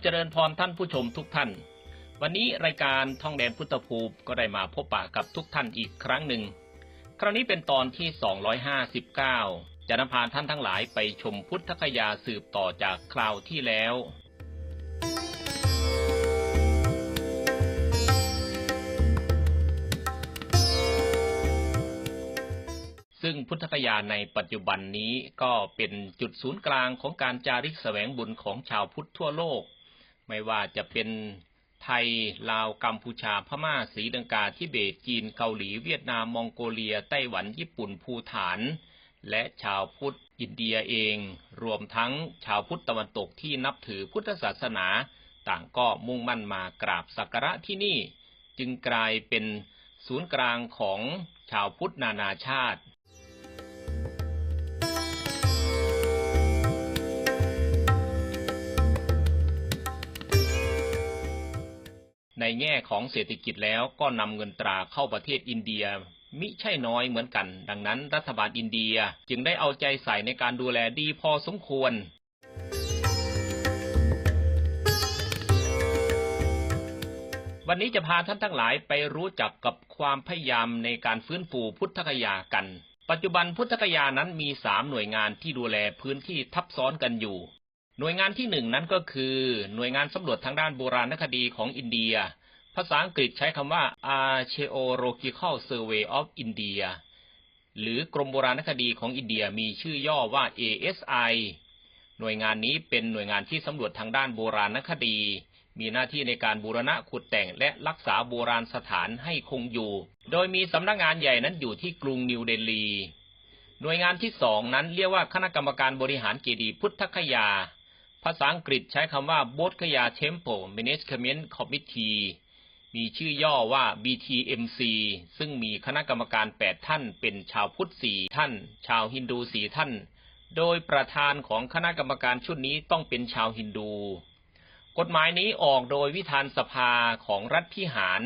เจริญพรท่านผู้ชมทุกท่าน วันนี้รายการท่องแดนพุทธภูมิก็ได้มาพบปะกับทุกท่านอีกครั้งหนึ่ง คราวนี้เป็นตอนที่ 259 จะนำพาท่านทั้งหลายไปชมพุทธคยาสืบต่อจากคราวที่แล้วซึ่งพุทธคยาในปัจจุบันนี้ก็เป็นจุดศูนย์กลางของการจาริกแสวงบุญของชาวพุทธทั่วโลก ไม่ว่าจะเป็นไทย ลาว กัมพูชา พม่า ศรีลังกา ทิเบต จีน เกาหลี เวียดนาม มองโกเลีย ไต้หวัน ญี่ปุ่น ภูฐาน และชาวพุทธ อินเดียเอง รวมทั้งชาวพุทธตะวันตกที่นับถือพุทธศาสนา ต่างก็มุ่งมั่นมากราบสักการะที่นี่ จึงกลายเป็นศูนย์กลางของชาวพุทธนานาชาติ ในแง่ของเศรษฐกิจแล้วก็นำเงินตราเข้าประเทศอินเดีย มิใช่น้อยเหมือนกัน ดังนั้นรัฐบาลอินเดียจึงได้เอาใจใส่ในการดูแลดีพอสมควรวันนี้จะพาท่านทั้งหลายไปรู้จักกับความพยายามในการฟื้นฟูพุทธคยากัน ปัจจุบันพุทธคยานั้นมีสามหน่วยงานที่ดูแลพื้นที่ทับซ้อนกันอยู่ หน่วยงานที่หนึ่งนั้นก็คือ หน่วยงานสำรวจทางด้านโบราณคดีของอินเดีย ภาษาอังกฤษใช้คำว่า Archaeological Survey of India หรือกรมโบราณคดีของอินเดียมีชื่อย่อว่า ASI หน่วยงานนี้เป็นหน่วยงานที่สำรวจทางด้านโบราณคดี มีหน้าที่ในการบูรณะขุดแต่งและรักษาโบราณสถานให้คงอยู่ โดยมีสำนักงานใหญ่นั้นอยู่ที่กรุงนิวเดลี หน่วยงานที่สองนั้นเรียกว่าคณะกรรมการบริหารเจดีย์พุทธคยา ภาษาอังกฤษใช้คำว่า b o d h k y a Temple Management Committee มีชื่อย่อว่า BTMC ซึ่งมีคณะกรรมการ 8 ท่าน เป็นชาวพุทธ 4 ท่าน ชาวฮินดู 4 ท่าน โดยประธานของคณะกรรมการชุดนี้ต้องเป็นชาวฮินดู กฎหมายนี้ออกโดยวิธานสภาของรัฐพิหาร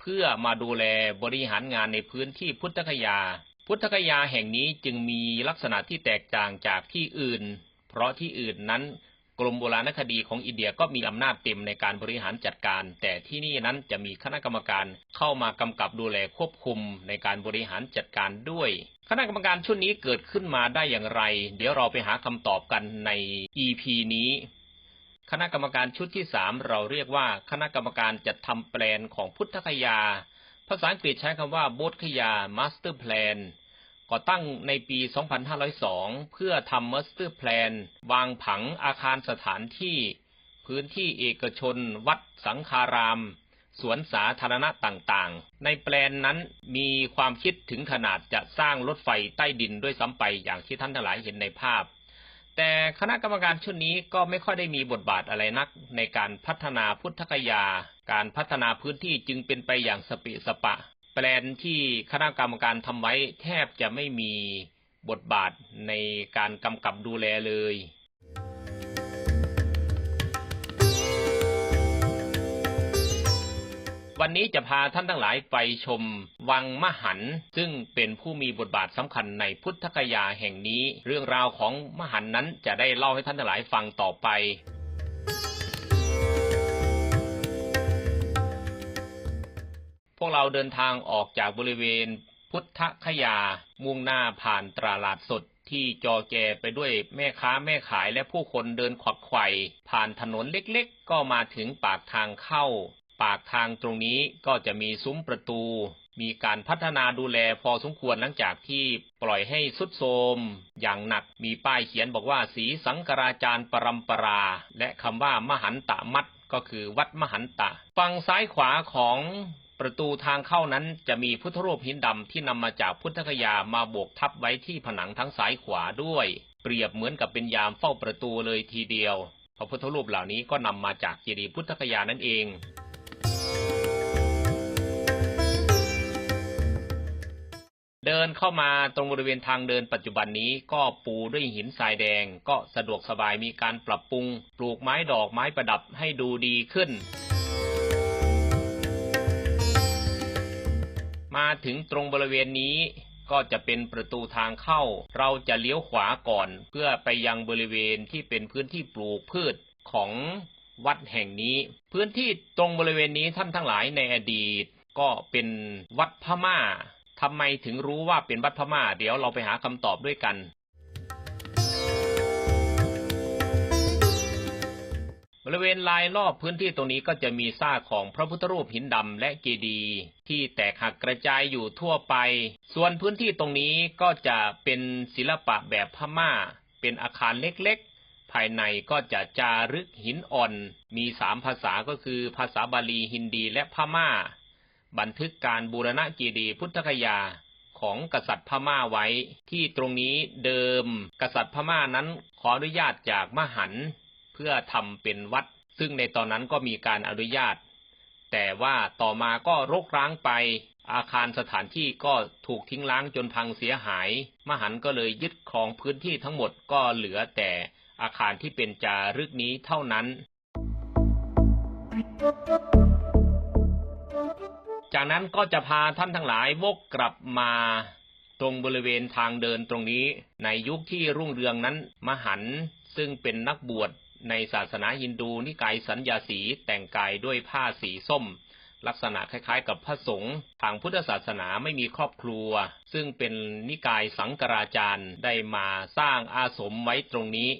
เพื่อมาดูแลบริหารงานในพื้นที่พุทธคยา พุทธคยาแห่งนี้จึงมีลักษณะที่แตกต่างจากที่อื่น เพราะที่อื่นนั้น กรมโบราณคดีของอินเดียก็มีอำนาจเต็มในการบริหารจัดการ แต่ที่นี่นั้นจะมีคณะกรรมการเข้ามากำกับดูแลควบคุมในการบริหารจัดการด้วย คณะกรรมการชุดนี้เกิดขึ้นมาได้อย่างไร เดี๋ยวเราไปหาคำตอบกันใน EP นี้ คณะกรรมการชุดที่สามเราเรียกว่าคณะกรรมการจัดทำแปลนของพุทธคยา ภาษาอังกฤษใช้คำว่าบธคยา Master Plan ก่อตั้งในปี 2502 เพื่อทำมัสเตอร์แพลน วางผังอาคารสถานที่ พื้นที่เอกชน วัดสังคาราม สวนสาธารณะต่างๆ ในแปลนนั้นมีความคิดถึงขนาดจะสร้างรถไฟใต้ดินด้วยซ้ำไปอย่างที่ท่านทั้งหลายเห็นในภาพ แต่คณะกรรมการชุดนี้ก็ไม่ค่อยได้มีบทบาทอะไรนัก ในการพัฒนาพุทธคยา การพัฒนาพื้นที่จึงเป็นไปอย่างสเปิสปะ แปลนที่คณะกรรมการทำไว้แทบจะไม่มีบทบาทในการกำกับดูแลเลย วันนี้จะพาท่านทั้งหลายไปชมวังมหัน ซึ่งเป็นผู้มีบทบาทสำคัญในพุทธคยาแห่งนี้ เรื่องราวของมหันนั้นจะได้เล่าให้ท่านทั้งหลายฟังต่อไป วกเราเดินทางออกจากบริเวณพุทธคยา มุ่งหน้าผ่านตลาดสดที่จอแจไปด้วยแม่ค้าแม่ขายและผู้คนเดินขวักไขว่ผ่านถนนเล็กๆ ก็มาถึงปากทางเข้า ปากทางตรงนี้ก็จะมีซุ้มประตู มีการพัฒนาดูแลพอสมควรหลังจากที่ปล่อยให้สุดโทรมอย่างหนักมีป้ายเขียนบอกว่าสีสังกราจารย์ปรัมปรา และคำว่ามหันตะมัดก็คือวัดมหันตะ ฝั่งซ้ายขวาของ ประตูทางเข้านั้นจะมีพุทธรูปหินดำที่นำมาจากพุทธคยามาโบกทับไว้ที่ผนังทั้งซ้ายขวาด้วย เปรียบเหมือนกับเป็นยามเฝ้าประตูเลยทีเดียวพระพุทธรูปเหล่านี้ก็นำมาจากเจดีย์พุทธคยานั่นเองเดินเข้ามาตรงบริเวณทางเดินปัจจุบันนี้ก็ปูด้วยหินทรายแดง ก็สะดวกสบายมีการปรับปรุง ปลูกไม้ดอกไม้ประดับให้ดูดีขึ้น มาถึงตรงบริเวณนี้ก็จะเป็นประตูทางเข้า เราจะเลี้ยวขวาก่อน เพื่อไปยังบริเวณที่เป็นพื้นที่ปลูกพืชของวัดแห่งนี้ พื้นที่ตรงบริเวณนี้ท่านทั้งหลายในอดีต ก็เป็นวัดพม่าทำไมถึงรู้ว่าเป็นวัดพม่า เดี๋ยวเราไปหาคำตอบด้วยกัน บริเวณลายรอบพื้นที่ตรงนี้ก็จะมีซากของพระพุทธรูปหินดำและเจดีย์ที่แตกหักกระจายอยู่ทั่วไป ส่วนพื้นที่ตรงนี้ก็จะเป็นศิลปะแบบพม่า เป็นอาคารเล็กๆ ภายในก็จะจารึกหินอ่อน มีสามภาษาก็คือภาษาบาลีฮินดีและพม่า บันทึกการบูรณะเจดีย์พุทธคยาของกษัตริย์พม่าไว้ ที่ตรงนี้เดิม กษัตริย์พม่านั้นขออนุญาตจากมหันต์ เพื่อทำเป็นวัด ซึ่งในตอนนั้นก็มีการอนุญาต แต่ว่าต่อมาก็รกร้างไป อาคารสถานที่ก็ถูกทิ้งร้างจนพังเสียหาย มหันก็เลยยึดครองพื้นที่ทั้งหมดก็เหลือแต่อาคารที่เป็นจารึกนี้เท่านั้น จากนั้นก็จะพาท่านทั้งหลายวกกลับมาตรงบริเวณทางเดินตรงนี้ในยุคที่รุ่งเรืองนั้นมหันซึ่งเป็นนักบวช ในศาสนาฮินดูนิกายสัญญาสีแต่งกายด้วยผ้าสีส้ม ลักษณะคล้ายๆ กับพระสงฆ์ทางพุทธศาสนาไม่มีครอบครัว ซึ่งเป็นนิกายสังกราจารย์ได้มาสร้างอาสมไว้ตรงนี้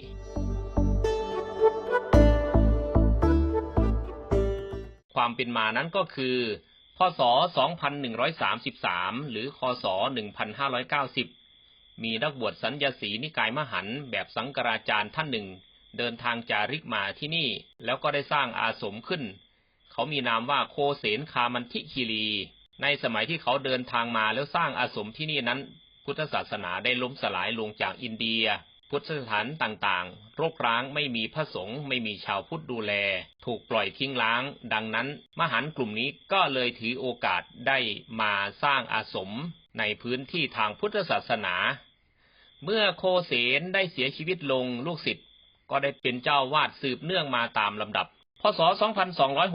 ความเป็นมานั้นก็คือ พศ 2133 หรือ คศ 1590 มีนักบวชสัญญาสีนิกายมหันต์แบบสังกราจารย์ท่านหนึ่ง เดินทางจาริกมาที่นี่ แล้วก็ได้สร้างอาสมขึ้น เขามีนามว่าโคเสนคามันทิคีรี ในสมัยที่เขาเดินทางมาแล้วสร้างอาสมที่นี่นั้น พุทธศาสนาได้ล้มสลายลงจากอินเดีย พุทธสถานต่างๆ รกร้างไม่มีพระสงฆ์ไม่มีชาวพุทธดูแล ถูกปล่อยทิ้งล้าง ดังนั้น มหันกลุ่มนี้ก็เลยถือโอกาสได้มาสร้างอาสมในพื้นที่ทางพุทธศาสนาเมื่อโคเสนได้เสียชีวิตลงลูกศิษย์ ก็ได้เป็นเจ้าวาดสืบเนื่องมาตามลำดับ พศ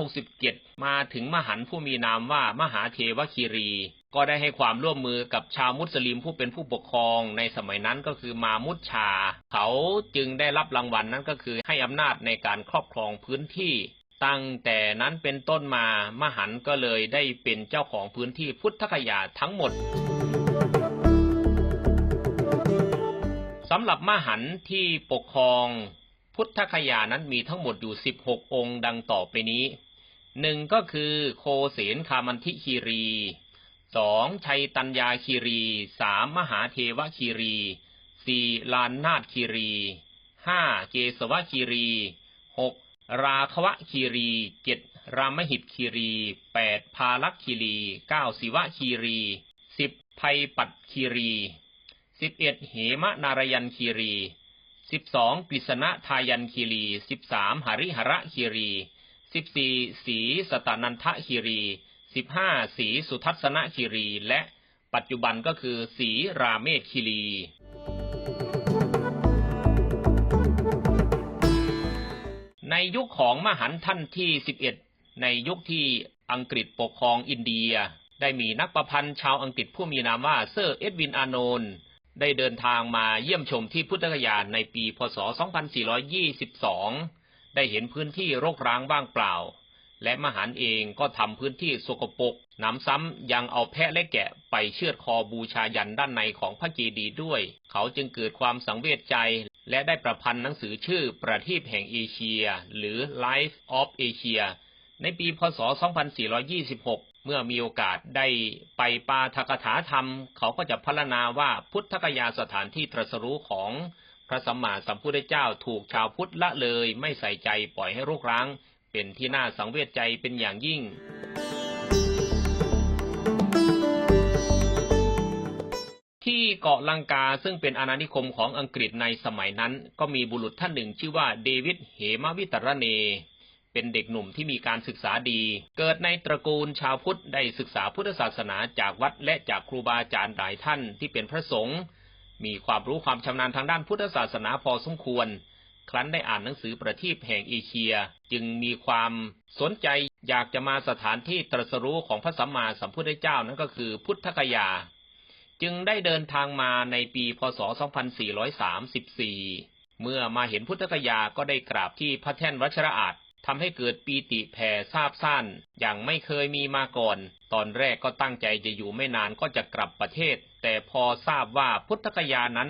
2267 มาถึงมหันผู้มีนามว่ามหาเทวคีรี ก็ได้ให้ความร่วมมือกับชาวมุสลิมผู้เป็นผู้ปกครองในสมัยนั้นก็คือมามุดชา เขาจึงได้รับรางวัลนั้นก็คือให้อำนาจในการครอบครองพื้นที่ตั้งแต่นั้นเป็นต้นมามหันก็เลยได้เป็นเจ้าของพื้นที่พุทธคยาทั้งหมดสำหรับมหันที่ปกครอง พุทธคยานั้นมีทั้งหมดอยู่16องค์ดังต่อไปนี้หนึ่งก็คือโคเสนคามันทิคีรีสองชัยตัญญาคีรีสามมหาเทวคีรีสี่ลานนาถคีรีห้าเกสวคีรีหกราควะคีรีเจ็ดรามหิตคีรีแปดพาลักคีรีเก้าศิวะคีรีสิบภัยปัดคีรีสิบเอ็ดเหมนารยันคีรี สิบสองกฤษณะทายันคีรีสิบสามหริหระคีรีสิบสี่สีสตานันทคีรีสิบห้าสีสุทัศนคีรี และปัจจุบันก็คือสีราเมศคีรี ในยุคของมหันท่านที่11ในยุคที่อังกฤษปกครองอินเดีย ได้มีนักประพันธ์ชาวอังกฤษผู้มีนามว่าเซอร์เอ็ดวินอาโนน ได้เดินทางมาเยี่ยมชมที่พุทธคยาในปีพศ 2422 ได้เห็นพื้นที่รกร้างว่างเปล่า และมหันเองก็ทำพื้นที่สกปรกหนำซ้ำยังเอาแพะและแกะไปเชือดคอบูชายันด้านในของพระเจดีย์ด้วย เขาจึงเกิดความสังเวชใจ และได้ประพันธ์หนังสือชื่อประทีปแห่งเอเชีย หรือ Life of Asia ในปีพศ 2426 มื่อมีโอกาสได้ไปปาทกถาธรรม เขาก็จะพรรณนาว่าพุทธกยาสถานที่ตรัสรู้ของพระสัมมาสัมพุทธเจ้าถูกชาวพุทธละเลยไม่ใส่ใจปล่อยให้รกร้าง เป็นที่น่าสังเวชใจเป็นอย่างยิ่ง ที่เกาะลังกาซึ่งเป็นอาณานิคมของอังกฤษในสมัยนั้น ก็มีบุรุษท่านหนึ่งชื่อว่าเดวิดเหมวิตรเน เป็นเด็กหนุ่มที่มีการศึกษาดี เกิดในตระกูลชาวพุทธได้ศึกษาพุทธศาสนาจากวัดและจากครูบาอาจารย์หลายท่านที่เป็นพระสงฆ์มีความรู้ความชำนาญทางด้านพุทธศาสนาพอสมควร ครั้นได้อ่านหนังสือประทีปแห่งเอเชีย จึงมีความสนใจอยากจะมาสถานที่ตรัสรู้ของพระสัมมาสัมพุทธเจ้านั่นก็คือพุทธกยา จึงได้เดินทางมาในปีพศ 2434 เมื่อมาเห็นพุทธกยาก็ได้กราบที่พระแท่นวัชระอาจ ทำให้เกิดปีติแผ่ซาบซ่านอย่างไม่เคยมีมาก่อน ตอนแรกก็ตั้งใจจะอยู่ไม่นานก็จะกลับประเทศ แต่พอทราบว่าพุทธคยานั้น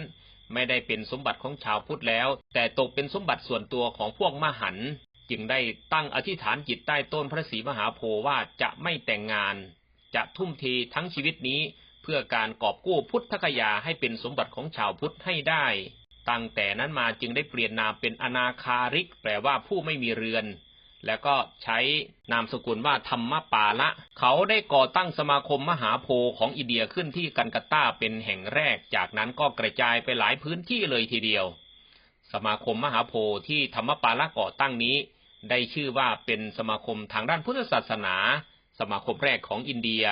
ไม่ได้เป็นสมบัติของชาวพุทธแล้ว แต่ตกเป็นสมบัติส่วนตัวของพวกมหันต์จึงได้ตั้งอธิษฐานจิตใต้ต้นพระศรีมหาโพธิ์ว่าจะไม่แต่งงาน จะทุ่มเททั้งชีวิตนี้ เพื่อการกอบกู้พุทธคยาให้เป็นสมบัติของชาวพุทธให้ได้ ตั้งแต่นั้นมาจึงได้เปลี่ยนนามเป็นอนาคาริก แปลว่าผู้ไม่มีเรือน แล้วก็ใช้นามสกุลว่าธรรมปาละ เขาได้ก่อตั้งสมาคมมหาโพของอินเดียขึ้นที่กันกัตตาเป็นแห่งแรก จากนั้นก็กระจายไปหลายพื้นที่เลยทีเดียว สมาคมมหาโพที่ธรรมปาละก่อตั้งนี้ ได้ชื่อว่าเป็นสมาคมทางด้านพุทธศาสนา สมาคมแรกของอินเดีย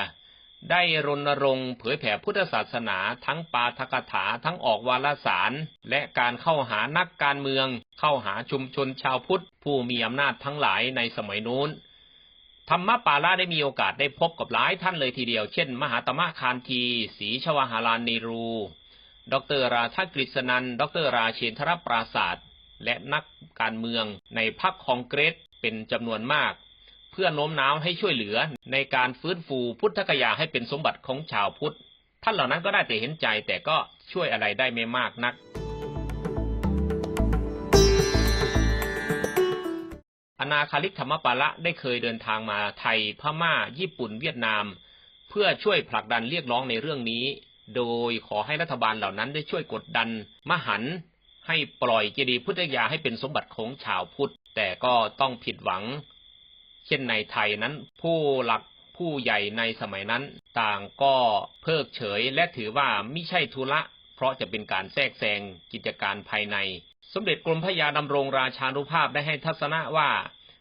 ได้รณรงค์เผยแผ่พุทธศาสนาทั้งปาทกถาทั้งออกวารสาร และการเข้าหานักการเมือง เข้าหาชุมชนชาวพุทธ ผู้มีอำนาจทั้งหลายในสมัยนู้น ธรรมปาละได้มีโอกาสได้พบกับหลายท่านเลยทีเดียว เช่น มหาตมะคานทีศรีชวหาลานเนรู ดรราธากฤษนัน ดรราเชนทรปราศาสตร์และนักการเมืองในพรรคคองเกรสเป็นจำนวนมาก พื่อโน้มน้าวให้ช่วยเหลือในการฟื้นฟูพุทธกยาให้เป็นสมบัติของชาวพุทธ ท่านเหล่านั้นก็ได้แต่เห็นใจแต่ก็ช่วยอะไรได้ไม่มากนัก อนาคาลิกธรรมปาละได้เคยเดินทางมาไทยพม่า ญี่ปุ่นเวียดนาม เพื่อช่วยผลักดันเรียกร้องในเรื่องนี้ โดยขอให้รัฐบาลเหล่านั้นได้ช่วยกดดัน มหันให้ปล่อยเจดีย์พุทธยาให้เป็นสมบัติของชาวพุทธ แต่ก็ต้องผิดหวัง เช่นในไทยนั้น ผู้หลักผู้ใหญ่ในสมัยนั้น ต่างก็เพิกเฉยและถือว่าไม่ใช่ธุระ เพราะจะเป็นการแทรกแซงกิจการภายใน สมเด็จกรมพระยาดำรงราชานุภาพได้ให้ทัศนะว่า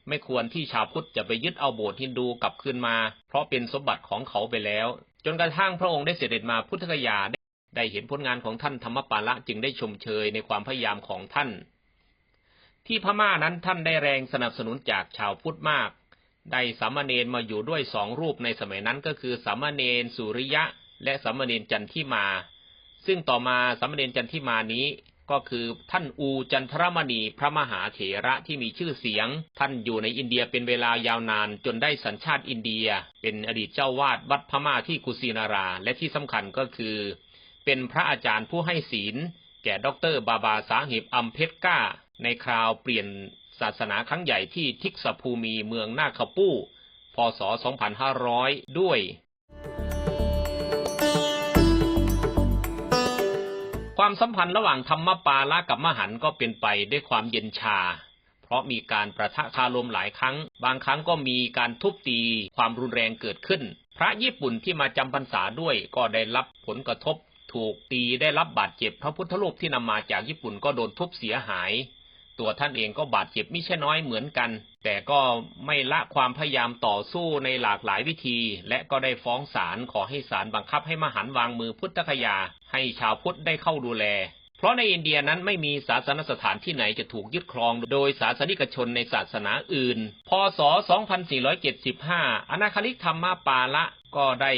ไม่ควรที่ชาวพุทธจะไปยึดเอาโบสถ์ฮินดูกลับคืนมา เพราะเป็นสมบัติของเขาไปแล้ว จนกระทั่งพระองค์ได้เสด็จมาพุทธคยาได้เห็นผลงานของท่านธรรมปาละจึงได้ชมเชยในความพยายามของท่าน ที่พม่านั้นท่านได้แรงสนับสนุนจากชาวพุทธมาก ได้สามเณรมาอยู่ด้วยสองรูปในสมัยนั้นก็คือสามเณรสุริยะ และสามเณรจันทิมา ซึ่งต่อมาสามเณรจันทิมานี้ก็คือท่านอูจันทรมณีพระมหาเถระที่มีชื่อเสียง ท่านอยู่ในอินเดียเป็นเวลายาวนานจนได้สัญชาติอินเดีย เป็นอดีตเจ้าวาดวัดพม่าที่กุสินารา และที่สำคัญก็คือ เป็นพระอาจารย์ผู้ให้ศีล แก่ดอกเตอรบาบาสาหิบอัมเพชก้าในคราวเปลี่ยน ศาสนาครั้งใหญ่ที่ทิกสภูมิเมืองนาคาปู้ พศ 2500 ด้วย ความสัมพันธ์ระหว่างธรรมปาละกับมหันก็เป็นไปด้วยความเย็นชา เพราะมีการประทะคารมหลายครั้ง บางครั้งก็มีการทุบตีความรุนแรงเกิดขึ้น พระญี่ปุ่นที่มาจำพรรษาด้วยก็ได้รับผลกระทบ ถูกตีได้รับบาดเจ็บพระพุทธรูปที่นำมาจากญี่ปุ่นก็โดนทุบเสียหาย ตัวท่านเองก็บาดเจ็บไม่ใช่น้อยเหมือนกัน แต่ก็ไม่ละความพยายามต่อสู้ในหลากหลายวิธี และก็ได้ฟ้องศาลขอให้ศาลบังคับให้มหันวางมือพุทธคยา ให้ชาวพุทธได้เข้าดูแล เพราะในอินเดียนั้นไม่มีศาสนสถานที่ไหนจะถูกยึดครองโดยศาสนิกชนในศาสนาอื่น พศ 2475 อนาคาลิกธรรมปาละก็ได้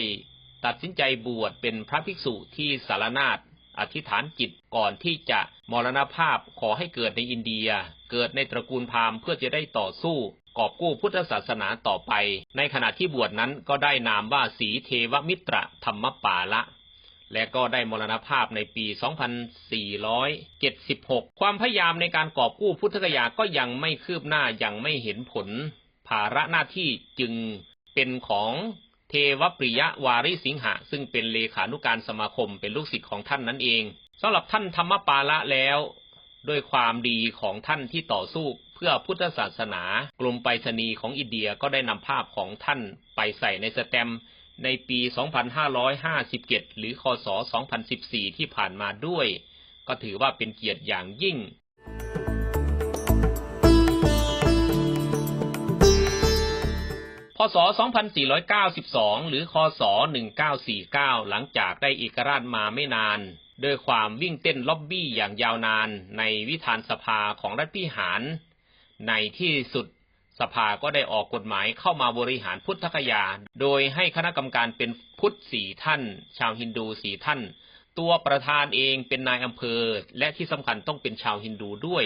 ตัดสินใจบวชเป็นพระภิกษุที่สารนาฏ อธิษฐานจิตก่อนที่จะมรณภาพขอให้เกิดในอินเดีย เกิดในตระกูลพราหมณ์เพื่อจะได้ต่อสู้กอบกู้พุทธศาสนาต่อไป ในขณะที่บวชนั้นก็ได้นามว่าสีเทวมิตรธรรมปาละ และก็ได้มรณภาพในปี 2476 ความพยายามในการกอบกู้พุทธกยาก็ยังไม่คืบหน้ายังไม่เห็นผล ภาระหน้าที่จึงเป็นของ เทวปริยวาริสิงหะ ซึ่งเป็นเลขานุการสมาคมเป็นลูกศิษย์ของท่านนั่นเองสำหรับท่านธรรมปาละแล้วด้วยความดีของท่านที่ต่อสู้เพื่อพุทธศาสนากรมไปรษณีย์ของอินเดียก็ได้นำภาพของท่านไปใส่ในสแตมในปี 2557 หรือ คศ 2014 ที่ผ่านมาด้วย ก็ถือว่าเป็นเกียรติอย่างยิ่ง พศ 2492 หรือ คศ 1949 หลังจากได้เอกราชมาไม่นานด้วยความวิ่งเต้นล็อบบี้อย่างยาวนานในวิธานสภาของรัฐพิหาร ในที่สุดสภาก็ได้ออกกฎหมายเข้ามาบริหารพุทธคยา โดยให้คณะกรรมการเป็นพุทธสี่ท่าน ชาวฮินดูสี่ท่าน ตัวประธานเองเป็นนายอำเภอ และที่สำคัญต้องเป็นชาวฮินดูด้วย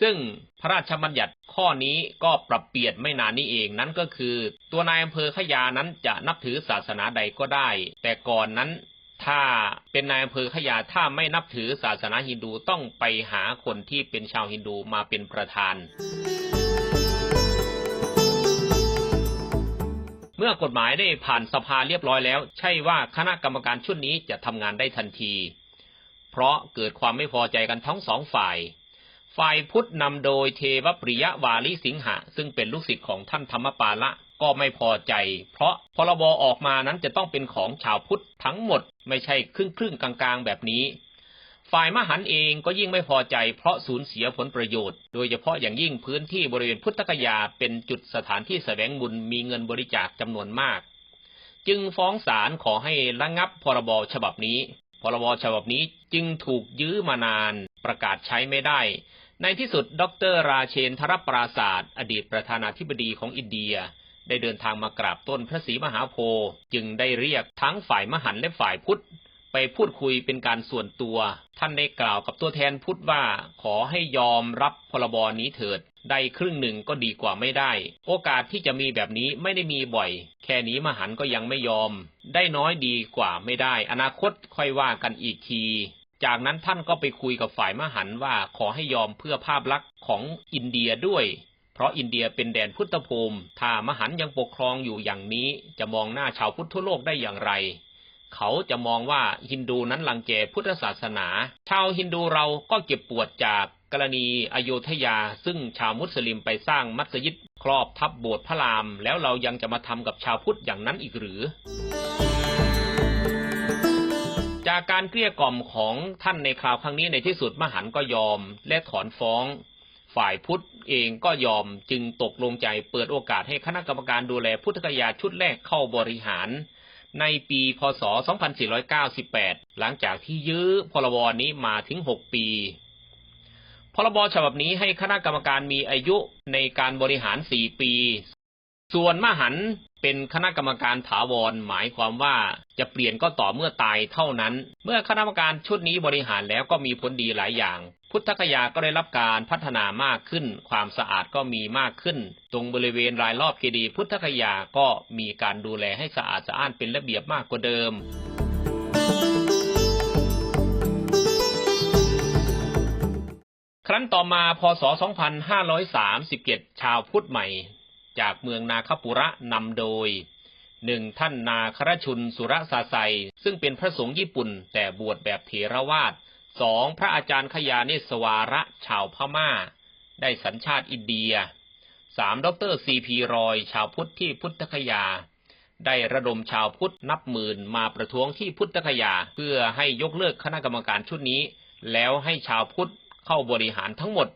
ซึ่งพระราชบัญญัติข้อนี้ก็ปรับเปลี่ยนไม่นานนี้เองนั่นก็คือ ตัวนายอำเภอขยานั้นจะนับถือศาสนาใดก็ได้ แต่ก่อนนั้นถ้าเป็นนายอำเภอขยาถ้าไม่นับถือศาสนาฮินดูต้องไปหาคนที่เป็นชาวฮินดูมาเป็นประธาน เมื่อกฎหมายได้ผ่านสภาเรียบร้อยแล้ว ใช่ว่าคณะกรรมการชุดนี้จะทำงานได้ทันที เพราะเกิดความไม่พอใจกันทั้งสองฝ่าย ฝ่ายพุทธนำโดยเทวปริยวาลิสิงหะ ซึ่งเป็นลูกศิษย์ของท่านธรรมปาละก็ไม่พอใจ เพราะพรบออกมานั้นจะต้องเป็นของชาวพุทธทั้งหมด ไม่ใช่ครึ่งครึ่งๆกลางๆ แบบนี้ ฝ่ายมหันเองก็ยิ่งไม่พอใจ เพราะสูญเสียผลประโยชน์ โดยเฉพาะอย่างยิ่งพื้นที่บริเวณพุทธกยาเป็นจุดสถานที่แสวงบุญมีเงินบริจาคจำนวนมาก จึงฟ้องศาลขอให้ระงับพรบฉบับนี้ พรบฉบับนี้จึงถูกยื้อมานานประกาศใช้ไม่ได้ ในที่สุด ดรราเชนทรปราศาสตร์อดีตประธานาธิบดีของอินเดีย ได้เดินทางมากราบต้นพระศรีมหาโพธิ์จึงได้เรียกทั้งฝ่ายมหันและฝ่ายพุทธ ไปพูดคุยเป็นการส่วนตัว ท่านได้กล่าวกับตัวแทนพุทธว่าขอให้ยอมรับพรบนี้เถิด ได้ครึ่งหนึ่งก็ดีกว่าไม่ได้ โอกาสที่จะมีแบบนี้ไม่ได้มีบ่อย แค่นี้มหันก็ยังไม่ยอม ได้น้อยดีกว่าไม่ได้ อนาคตค่อยว่ากันอีกที จากนั้นท่านก็ไปคุยกับฝ่ายมหันว่าขอให้ยอมเพื่อภาพลักษณ์ของอินเดียด้วย เพราะอินเดียเป็นแดนพุทธภูมิ ถ้ามหันยังปกครองอยู่อย่างนี้จะมองหน้าชาวพุทธโลกได้อย่างไร เขาจะมองว่าฮินดูนั้นลังแกพุทธศาสนา ชาวฮินดูเราก็เก็บปวดจากกรณีอโยธยา ซึ่งชาวมุสลิมไปสร้างมัสยิดครอบทับโบสถ์พระราม แล้วเรายังจะมาทำกับชาวพุทธอย่างนั้นอีกหรือ จากการเกลี้ยกล่อมของท่านในคราวครั้งนี้ในที่สุดมหันก็ยอมและถอนฟ้อง ฝ่ายพุทธเองก็ยอมจึงตกลงใจเปิดโอกาสให้คณะกรรมการดูแลพุทธกยาชุดแรกเข้าบริหาร ในปีพศ 2498 หลังจากที่ยื้อพรบนี้มาถึง 6 ปีพรบฉบับนี้ให้คณะกรรมการมีอายุในการบริหาร 4 ปี ส่วนมหัน เป็นคณะกรรมการถาวรหมายความว่าจะเปลี่ยนก็ต่อเมื่อตายเท่านั้น เมื่อคณะกรรมการชุดนี้บริหารแล้วก็มีผลดีหลายอย่าง พุทธคยาก็ได้รับการพัฒนามากขึ้น ความสะอาดก็มีมากขึ้น ตรงบริเวณรายรอบเจดีย์พุทธคยาก็มีการดูแลให้สะอาดสะอ้านเป็นระเบียบมากกว่าเดิมครั้นต่อมาพศ 2537 ชาวพุทธใหม่ จากเมืองนาคปุระนำโดยหนึ่งท่านนาครชุนสุรสาไซซึ่งเป็นพระสงฆ์ญี่ปุ่น แต่บวชแบบเถรวาทสองพระอาจารย์ขยาเนสวาระชาวพม่า ได้สัญชาติอินเดียสามดรซีพีรอย ชาวพุทธที่พุทธคยา ได้ระดมชาวพุทธนับหมื่นมาประท้วงที่พุทธคยา เพื่อให้ยกเลิกคณะกรรมการชุดนี้ แล้วให้ชาวพุทธเข้าบริหารทั้งหมด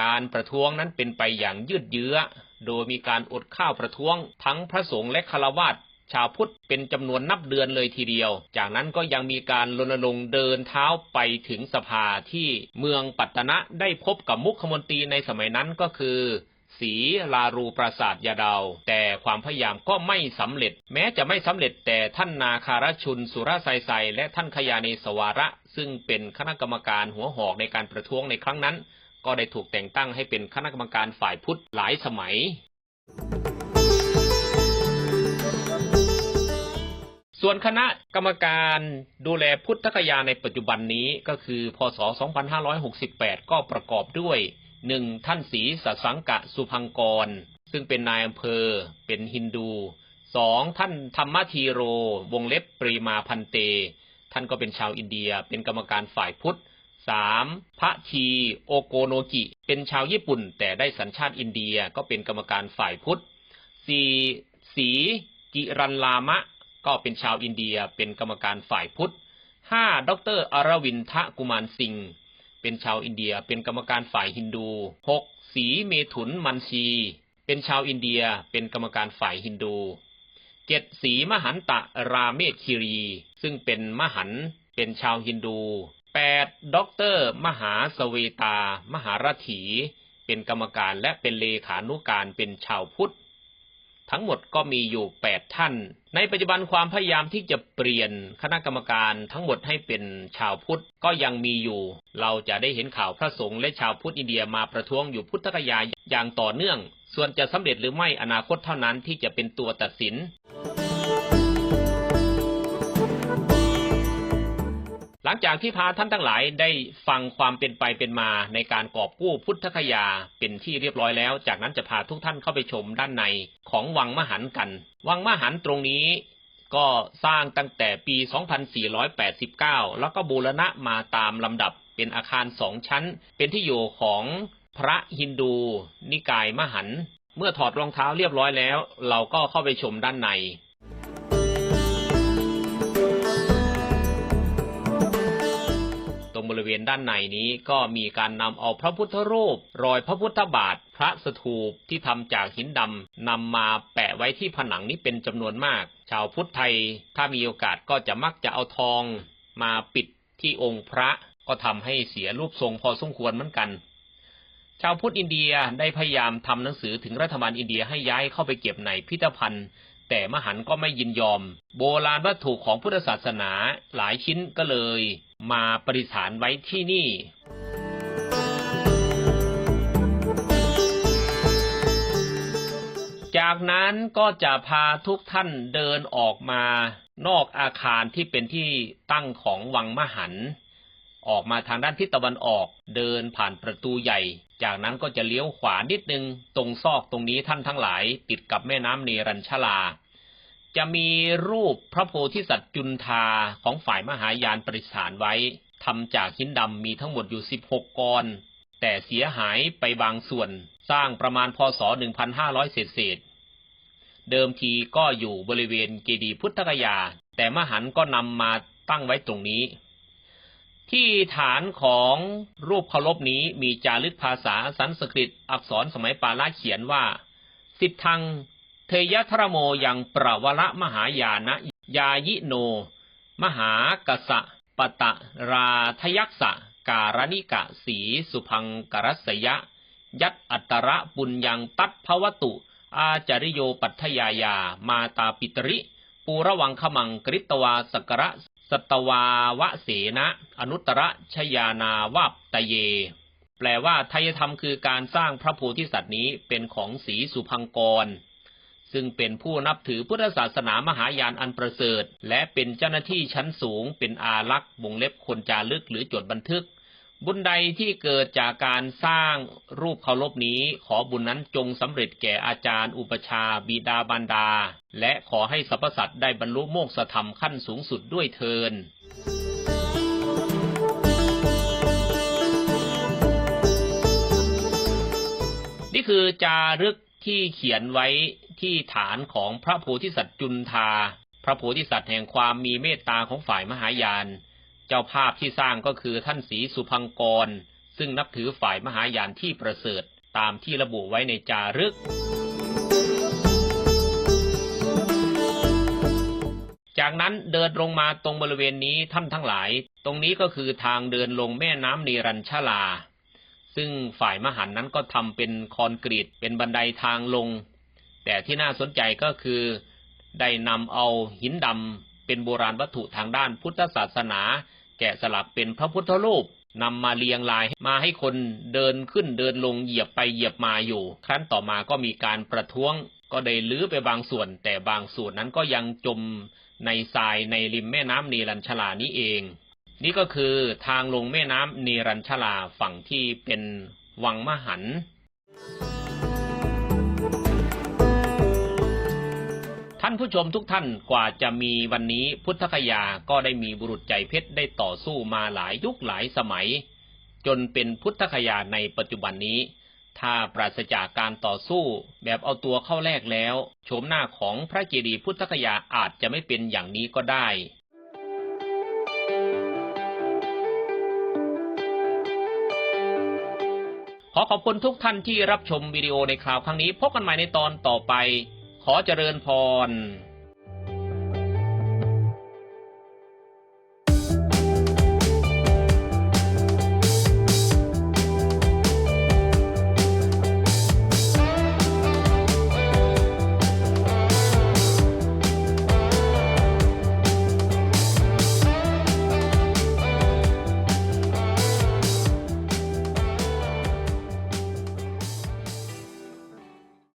การประท้วงนั้นเป็นไปอย่างยืดเยื้อ โดยมีการอดข้าวประท้วง ทั้งพระสงฆ์และคารวาสชาวพุทธเป็นจำนวนนับเดือนเลยทีเดียว จากนั้นก็ยังมีการรณรงค์เดินเท้าไปถึงสภาที่เมืองปัตตนะได้พบกับมุขมนตรีในสมัยนั้นก็คือศรีลารูปราสาทยาดาว แต่ความพยายามก็ไม่สำเร็จ แม้จะไม่สำเร็จแต่ท่านนาคารชุนสุรไซไซและท่านขยาเนสวาระ ซึ่งเป็นคณะกรรมการหัวหอกในการประท้วงในครั้งนั้น ก็ได้ถูกแต่งตั้งให้เป็นคณะกรรมการฝ่ายพุทธหลายสมัย ส่วนคณะกรรมการดูแลพุทธคยาในปัจจุบันนี้ก็คือ พศ 2568 ก็ประกอบด้วยหนึ่งท่านศรีสัสังกะสุพังกร ซึ่งเป็นนายอำเภอ เป็นฮินดูสองท่านธรรมทีโร วงเล็บปรีมาพันเต ท่านก็เป็นชาวอินเดีย เป็นกรรมการฝ่ายพุทธ สามพระทีโอโกโนกิ เป็นชาวญี่ปุ่น แต่ได้สัญชาติอินเดียก็เป็นกรรมการฝ่ายพุทธสี่สีกิรันลามะ ก็เป็นชาวอินเดียเป็นกรรมการฝ่ายพุทธห้าดรอรวินทะกุมารสิงห์เป็นชาวอินเดียเป็นกรรมการฝ่ายฮินดูหกสีเมถุนมันชี เป็นชาวอินเดียเป็นกรรมการฝ่ายฮินดูเจ็ดสีมหันตะราเมศคิรี ซึ่งเป็นมหันต์เป็นชาวฮินดู แปดด็อกเตอร์มหาสเวตา มหารถี เป็นกรรมการและเป็นเลขานุการเป็นชาวพุทธ ทั้งหมดก็มีอยู่ 8 ท่าน ในปัจจุบันความพยายามที่จะเปลี่ยนคณะกรรมการทั้งหมดให้เป็นชาวพุทธก็ยังมีอยู่ เราจะได้เห็นข่าวพระสงฆ์และชาวพุทธอินเดียมาประท้วงอยู่พุทธกยาอย่างต่อเนื่อง ส่วนจะสำเร็จหรือไม่อนาคตเท่านั้นที่จะเป็นตัวตัดสิน ลังจากที่พาท่านทั้งหลายได้ฟังความเป็นไปเป็นมาในการกอบกู้พุทธคยาเป็นที่เรียบร้อยแล้ว จากนั้นจะพาทุกท่านเข้าไปชมด้านในของวังมหันกัน วังมหันตรงนี้ก็สร้างตั้งแต่ปี 2489 แล้วก็บูรณะมาตามลำดับเป็นอาคารสองชั้น เป็นที่อยู่ของพระฮินดู นิกายมหันต์เมื่อถอดรองเท้าเรียบร้อยแล้ว เราก็เข้าไปชมด้านใน รงบริเวณด้านในนี้ก็มีการนำเอาพระพุทธรูป รอยพระพุทธบาท พระสถูปที่ทำจากหินดำนำมาแปะไว้ที่ผนังนี้เป็นจำนวนมาก ชาวพุทธไทยถ้ามีโอกาสก็จะมักจะเอาทอง มาปิดที่องค์พระก็ทำให้เสียรูปทรงพอสมควรเหมือนกัน ชาวพุทธอินเดียได้พยายามทำหนังสือถึงรัฐบาลอินเดียให้ย้ายเข้าไปเก็บในพิพิธภัณฑ์ แต่มหันก็ไม่ยินยอม โบราณวัตถุของพุทธศาสนาหลายชิ้นก็เลย มาประดิษฐานไว้ที่นี่ จากนั้นก็จะพาทุกท่านเดินออกมานอกอาคารที่เป็นที่ตั้งของวังมหันต์ออกมาทางด้านทิศตะวันออก เดินผ่านประตูใหญ่ จากนั้นก็จะเลี้ยวขวานิดนึง ตรงซอกตรงนี้ท่านทั้งหลาย ติดกับแม่น้ำเนรัญชลา จะมีรูปพระโพธิสัตว์จุนทาของฝ่ายมหายานประดิษฐานไว้ทำจากหินดำมีทั้งหมดอยู่ 16 กรแต่เสียหายไปบางส่วน สร้างประมาณพศ 1,500 เศษเศษ เดิมทีก็อยู่บริเวณเกดีพุทธกยา แต่มหันก็นำมาตั้งไว้ตรงนี้ ที่ฐานของรูปเคารพนี้มีจารึกภาษาสันสกฤตอักษรสมัยปาลาเขียนว่า สิทธัง เทยทรโมยังประวระมหายานะยายิโน มหากสะปตะราทยักษะการณิกะสีสุพังกรัสยะ ยัตอัตระปุญญังตัดภวตุ อาจาริโยปัทยายา มาตาปิตริ ปูระวังขมังกริตวาสกระ สตวาวะเสนะ อนุตรชยานาวาปตะเย แปลว่าไทยธรรมคือการสร้างพระโพธิสัตว์นี้เป็นของสีสุพังกร ซึ่งเป็นผู้นับถือพุทธศาสนามหายานอันประเสริฐ และเป็นเจ้าหน้าที่ชั้นสูงเป็นอารักษ์วงเล็บคนจารึกหรือจดบันทึก บุญใดที่เกิดจากการสร้างรูปเคารพนี้ ขอบุญนั้นจงสำเร็จแก่อาจารย์ อุปชาบิดาบารดา และขอให้สรรพสัตว์ได้บรรลุโมกษธรรมขั้นสูงสุดด้วยเทินนี่คือจารึกที่เขียนไว้ที่ฐานของพระโพธิสัตว์จุนทา พระโพธิสัตว์แห่งความมีเมตตาของฝ่ายมหายาน เจ้าภาพที่สร้างก็คือท่านศรีสุพังกร ซึ่งนับถือฝ่ายมหายานที่ประเสริฐตามที่ระบุไว้ในจารึก จากนั้นเดินลงมาตรงบริเวณนี้ท่านทั้งหลาย ตรงนี้ก็คือทางเดินลงแม่น้ำเนรัญชลา ซึ่งฝ่ายมหันนั้นก็ทำเป็นคอนกรีตเป็นบันไดทางลง แต่ที่น่าสนใจก็คือได้นำเอาหินดำเป็นโบราณวัตถุทางด้านพุทธศาสนา แกะสลักเป็นพระพุทธรูปนำมาเรียงรายมาให้คนเดินขึ้นเดินลงเหยียบไปเหยียบมาอยู่ ครั้นต่อมาก็มีการประท้วง ก็ได้ลื้อไปบางส่วน แต่บางส่วนนั้นก็ยังจมในทรายในริมแม่น้ำเนรัญชลานี้เอง นี่ก็คือทางลงแม่น้ำเนรัญชลาฝั่งที่เป็นวังมหันต์านผู้ชมทุกท่านกว่าจะมีวันนี้พุทธคยาก็ได้มีบุรุษใจเพชรได้ต่อสู้มาหลายยุคหลายสมัย จนเป็นพุทธคยาในปัจจุบันนี้ ถ้าปราศจากการต่อสู้แบบเอาตัวเข้าแลกแล้วโฉมหน้าของพระเจดีย์พุทธคยาอาจจะไม่เป็นอย่างนี้ก็ได้ขอขอบคุณทุกท่านที่รับชมวิดีโอในคราวครั้งนี้ พบกันใหม่ในตอนต่อไป ขอเจริญพร